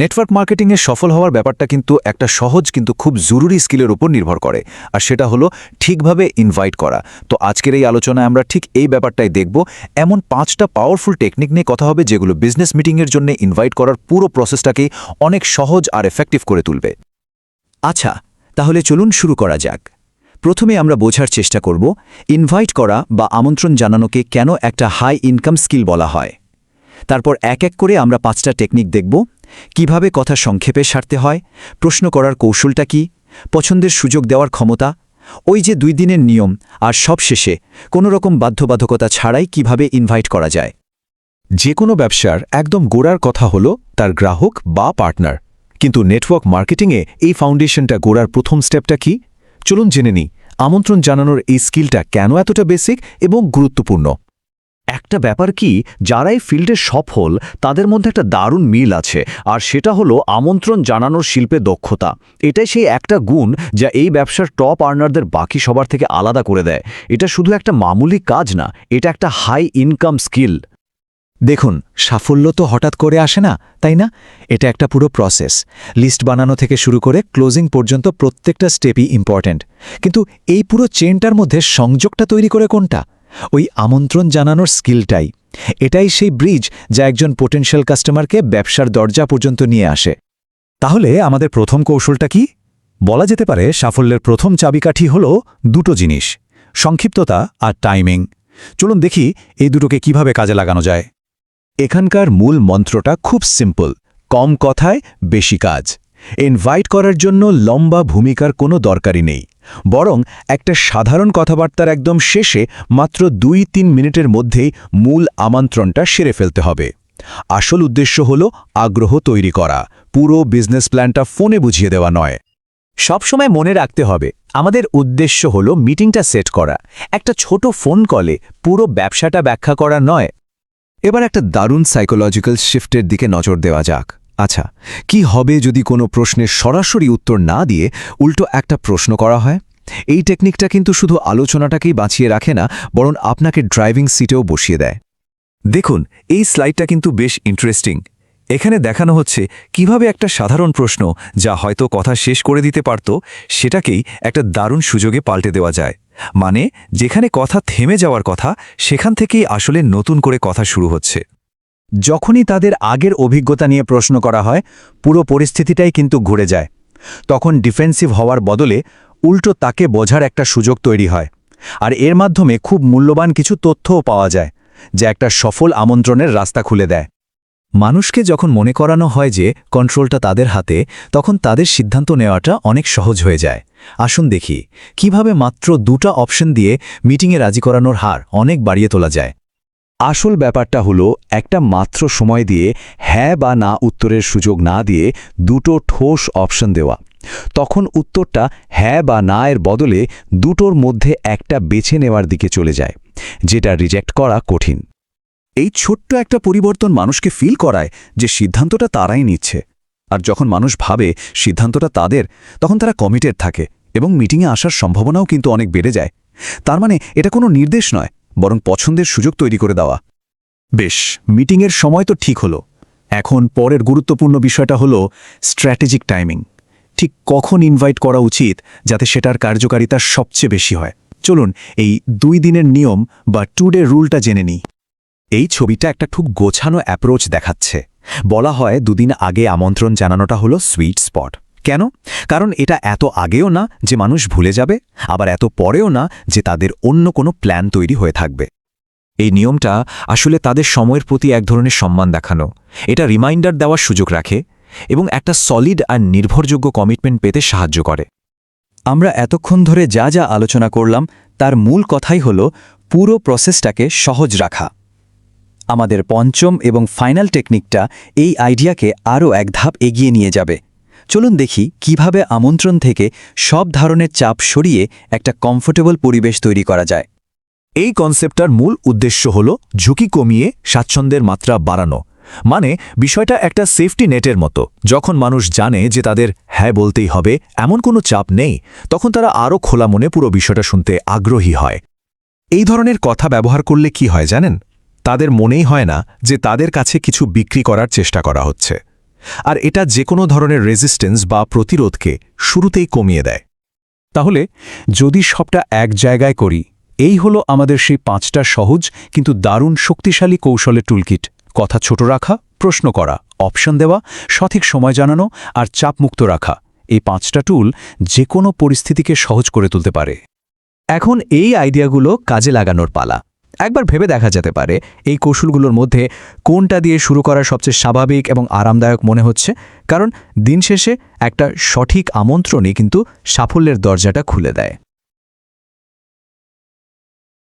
Network মার্কেটিংয়ে সফল হওয়ার ব্যাপারটা কিন্তু একটা সহজ কিন্তু খুব জরুরি স্কিলের উপর নির্ভর করে। আর সেটা হলো ঠিকভাবে ইনভাইট করা। তো আজকের এই আলোচনায় আমরা ঠিক এই ব্যাপারটাই দেখব। এমন পাঁচটা পাওয়ারফুল টেকনিক নিয়ে কথা হবে যেগুলো বিজনেস মিটিংয়ের জন্য ইনভাইট করার পুরো প্রসেসটাকেই অনেক সহজ আর এফেক্টিভ করে তুলবে। আচ্ছা তাহলে চলুন শুরু করা যাক। প্রথমে আমরা বোঝার চেষ্টা করব ইনভাইট করা বা আমন্ত্রণ জানানোকে কেন একটা হাই ইনকাম স্কিল বলা হয়? তারপর এক এক করে আমরা পাঁচটা টেকনিক দেখব। কীভাবে কথা সংক্ষেপে সারতে হয়, প্রশ্ন করার কৌশলটা কি, পছন্দের সুযোগ দেওয়ার ক্ষমতা, ওই যে দুই দিনের নিয়ম আর সব শেষে রকম বাধ্যবাধকতা ছাড়াই কীভাবে ইনভাইট করা যায়। যে কোনো ব্যবসার একদম গোড়ার কথা হলো তার গ্রাহক বা পার্টনার কিন্তু নেটওয়ার্ক মার্কেটিংয়ে এই ফাউন্ডেশনটা গোড়ার প্রথম স্টেপটা কি? চলুন জেনে নিই। আমন্ত্রণ জানানোর এই স্কিলটা কেন এতটা বেসিক এবং গুরুত্বপূর্ণ? একটা ব্যাপার কি, যারাই ফিল্ডে সফল, তাদের মধ্যে একটা দারুণ মিল আছে। আর সেটা হলো আমন্ত্রণ জানানোর শিল্পে দক্ষতা। এটাই সেই একটা গুণ যা এই ব্যবসার টপ আর্নারদের বাকি সবার থেকে আলাদা করে দেয়। এটা শুধু একটা মামুলি কাজ না, এটা একটা হাই ইনকাম স্কিল দেখুন, সাফল্য তো হঠাৎ করে আসে না, তাই না? এটা একটা পুরো প্রসেস লিস্ট বানানো থেকে শুরু করে ক্লোজিং পর্যন্ত প্রত্যেকটা স্টেপই ইম্পর্ট্যান্ট কিন্তু এই পুরো চেনটার মধ্যে সংযোগটা তৈরি করে কোনটা? ওই আমন্ত্রণ জানানোর স্কিলটাই। এটাই সেই ব্রিজ যা একজন পোটেনশিয়াল কাস্টমারকে ব্যবসার দরজা পর্যন্ত নিয়ে আসে। তাহলে আমাদের প্রথম কৌশলটা কি? বলা যেতে পারে সাফল্যের প্রথম চাবিকাঠি হল দুটো জিনিস, সংক্ষিপ্ততা আর টাইমিং চলুন দেখি এই দুটোকে কীভাবে কাজে লাগানো যায়। এখানকার মূল মন্ত্রটা খুব সিম্পল কম কথায় বেশি কাজ। ইনভাইট করার জন্য লম্বা ভূমিকার কোনো দরকারই নেই। বরং একটা সাধারণ কথাবার্তার একদম শেষে মাত্র দুই তিন মিনিটের মধ্যেই মূল আমন্ত্রণটা সেরে ফেলতে হবে। আসল উদ্দেশ্য হল আগ্রহ তৈরি করা, পুরো বিজনেস প্ল্যানটা ফোনে বুঝিয়ে দেওয়া নয়। সবসময় মনে রাখতে হবে, আমাদের উদ্দেশ্য হল মিটিংটা সেট করা, একটা ছোট ফোন কলে পুরো ব্যবসাটা ব্যাখ্যা করা নয়। এবার একটা দারুণ সাইকোলজিক্যাল শিফটের দিকে নজর দেওয়া যাক। আচ্ছা কি হবে যদি কোনো প্রশ্নের সরাসরি উত্তর না দিয়ে উল্টো একটা প্রশ্ন করা হয়? এই টেকনিকটা কিন্তু শুধু আলোচনাটাকেই বাঁচিয়ে রাখে না, বরং আপনাকে ড্রাইভিং সিটেও বসিয়ে দেয়। দেখুন, এই স্লাইডটা কিন্তু বেশ ইন্টারেস্টিং এখানে দেখানো হচ্ছে কীভাবে একটা সাধারণ প্রশ্ন, যা হয়তো কথা শেষ করে দিতে পারত, সেটাকেই একটা দারুণ সুযোগে পাল্টে দেওয়া যায়। মানে যেখানে কথা থেমে যাওয়ার কথা, সেখান থেকেই আসলে নতুন করে কথা শুরু হচ্ছে। যখনই তাদের আগের অভিজ্ঞতা নিয়ে প্রশ্ন করা হয়, পুরো পরিস্থিতিটাই কিন্তু ঘুরে যায়। তখন ডিফেন্সিভ হওয়ার বদলে উল্টো তাকে বোঝার একটা সুযোগ তৈরি হয়। আর এর মাধ্যমে খুব মূল্যবান কিছু তথ্যও পাওয়া যায়, যা একটা সফল আমন্ত্রণের রাস্তা খুলে দেয়। মানুষকে যখন মনে করানো হয় যে কন্ট্রোলটা তাদের হাতে, তখন তাদের সিদ্ধান্ত নেওয়াটা অনেক সহজ হয়ে যায়। আসুন দেখি, কীভাবে মাত্র দুটা অপশন দিয়ে মিটিংয়ে রাজি করানোর হার অনেক বাড়িয়ে তোলা যায়। আসল ব্যাপারটা হলো, একটা মাত্র সময় দিয়ে হ্যাঁ বা না উত্তরের সুযোগ না দিয়ে দুটো ঠোস অপশন দেওয়া। তখন উত্তরটা হ্যাঁ বা না এর বদলে দুটোর মধ্যে একটা বেছে নেওয়ার দিকে চলে যায়, যেটা রিজেক্ট করা কঠিন। এই ছোট্ট একটা পরিবর্তন মানুষকে ফিল করায় যে সিদ্ধান্তটা তারাই নিচ্ছে। আর যখন মানুষ ভাবে সিদ্ধান্তটা তাদের, তখন তারা কমিটেড থাকে এবং মিটিংয়ে আসার সম্ভাবনাও কিন্তু অনেক বেড়ে যায়। তার মানে এটা কোনো নির্দেশ নয় বরং পছন্দের সুযোগ তৈরি করে দেওয়া। বেশ, মিটিংয়ের সময় তো ঠিক হলো। এখন পরের গুরুত্বপূর্ণ বিষয়টা হলো স্ট্র্যাটেজিক টাইমিং। ঠিক কখন ইনভাইট করা উচিত যাতে সেটার কার্যকারিতা সবচেয়ে বেশি হয়? চলুন, এই দুই দিনের নিয়ম বা টু ডে রুলটা জেনে নিই। এই ছবিটা একটা খুব গোছানো অ্যাপ্রোচ দেখাচ্ছে। বলা হয় দুদিন আগে আমন্ত্রণ জানানোটা হলো সুইট স্পট। কেন? কারণ এটা এত আগেও না যে মানুষ ভুলে যাবে, আবার এত পরেও না যে তাদের অন্য কোনো প্ল্যান তৈরি হয়ে থাকবে। এই নিয়মটা আসলে তাদের সময়ের প্রতি এক ধরনের সম্মান দেখানো। এটা রিমাইন্ডার দেওয়ার সুযোগ রাখে এবং একটা সলিড আর নির্ভরযোগ্য কমিটমেন্ট পেতে সাহায্য করে। আমরা এতক্ষণ ধরে যা যা আলোচনা করলাম, তার মূল কথাই হল পুরো প্রসেসটাকে সহজ রাখা। আমাদের পঞ্চম এবং ফাইনাল টেকনিকটা এই আইডিয়াকে আরও এক ধাপ এগিয়ে নিয়ে যাবে। চলুন দেখি কীভাবে আমন্ত্রণ থেকে সব ধরনের চাপ সরিয়ে একটা কমফোর্টেবল পরিবেশ তৈরি করা যায়। এই কনসেপ্টটার মূল উদ্দেশ্য হল ঝুঁকি কমিয়ে স্বাচ্ছন্দ্যের মাত্রা বাড়ানো। মানে বিষয়টা একটা সেফটি নেটের মতো। যখন মানুষ জানে যে তাদের হ্যাঁ বলতেই হবে, এমন কোনো চাপ নেই, তখন তারা আরও খোলা মনে পুরো বিষয়টা শুনতে আগ্রহী হয়। এই ধরনের কথা ব্যবহার করলে কি হয় জানেন? তাদের মনেই হয় না যে তাদের কাছে কিছু বিক্রি করার চেষ্টা করা হচ্ছে। আর এটা যে কোনো ধরনের রেজিস্ট্যান্স বা প্রতিরোধকে শুরুতেই কমিয়ে দেয়। তাহলে, যদি সবটা এক জায়গায় করি, এই হলো আমাদের সেই পাঁচটা সহজ কিন্তু দারুণ শক্তিশালী কৌশলের টুলকিট কথা ছোট রাখা, প্রশ্ন করা অপশন দেওয়া, সঠিক সময় জানানো আর চাপমুক্ত রাখা। এই পাঁচটা টুল যে কোনো পরিস্থিতিকে সহজ করে তুলতে পারে। এখন এই আইডিয়াগুলো কাজে লাগানোর পালা। একবার ভেবে দেখা যেতে পারে, এই কৌশলগুলোর মধ্যে কোনটা দিয়ে শুরু করা সবচেয়ে স্বাভাবিক এবং আরামদায়ক মনে হচ্ছে? কারণ দিন শেষে একটা সঠিক আমন্ত্রণই কিন্তু সাফল্যের দরজাটা খুলে দেয়।